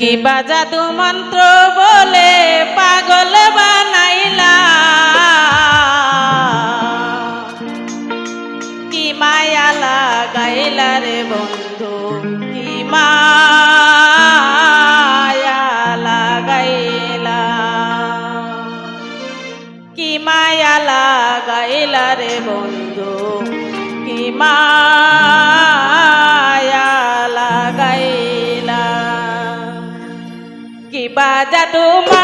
কিবা জাদু মন্ত্র বলে পাগল বানাইলা? কি মায়া লাগাইলা রে বন্ধু, কি মায়া লাগাইলা? কি মায়া লাগাইলা রে বন্ধু, কি মা তোমার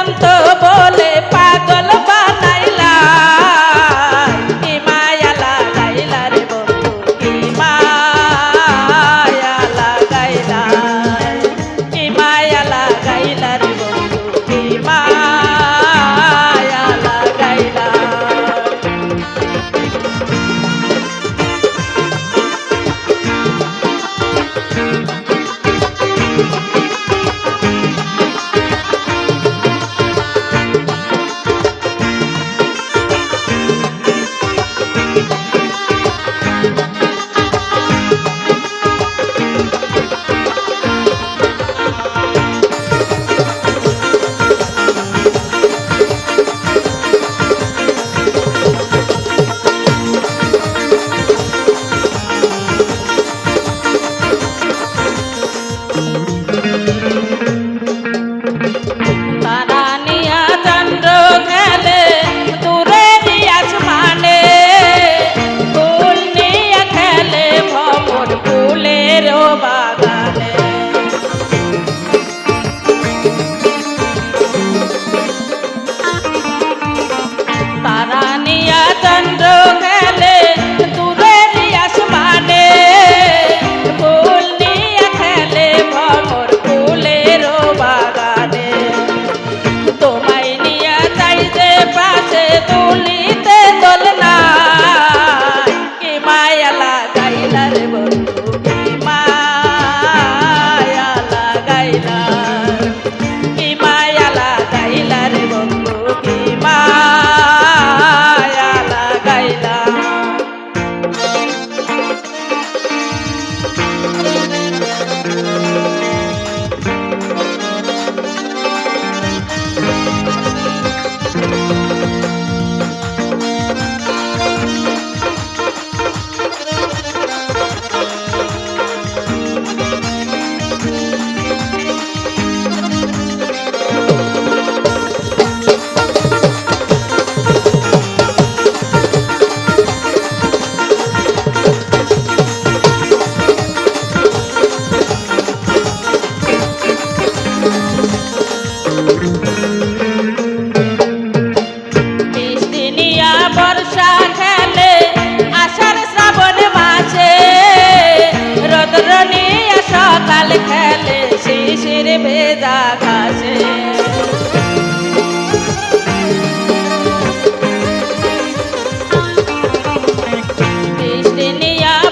আকাশে।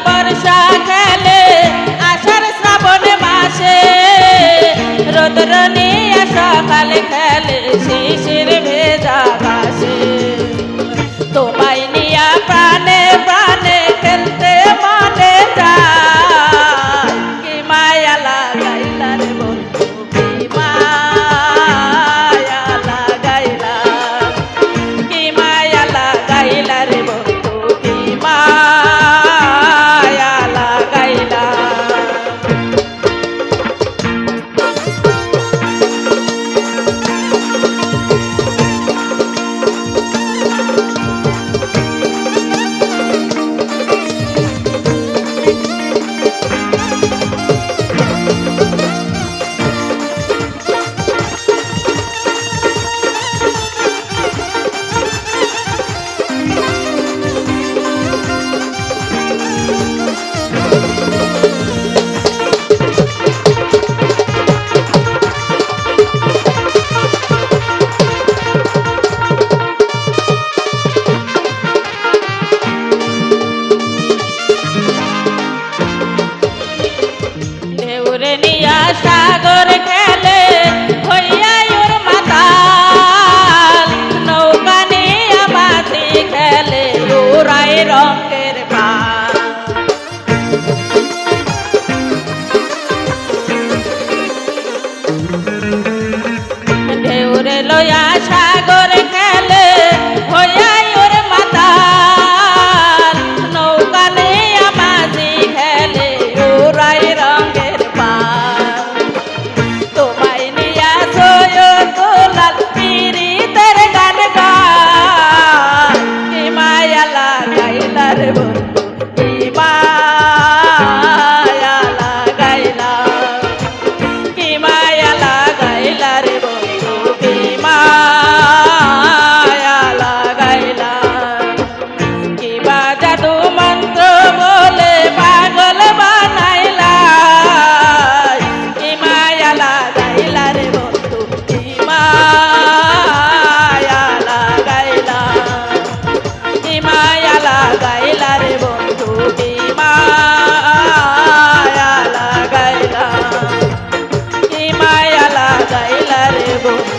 বর্ষাকালে আষাঢ় শ্রাবণ মাসে। রোদ্র নিয়ে সকালে খেলে শিশির ভেজা ঘাসে তোমায় সুরে লয়া সাগর। লাগাইলা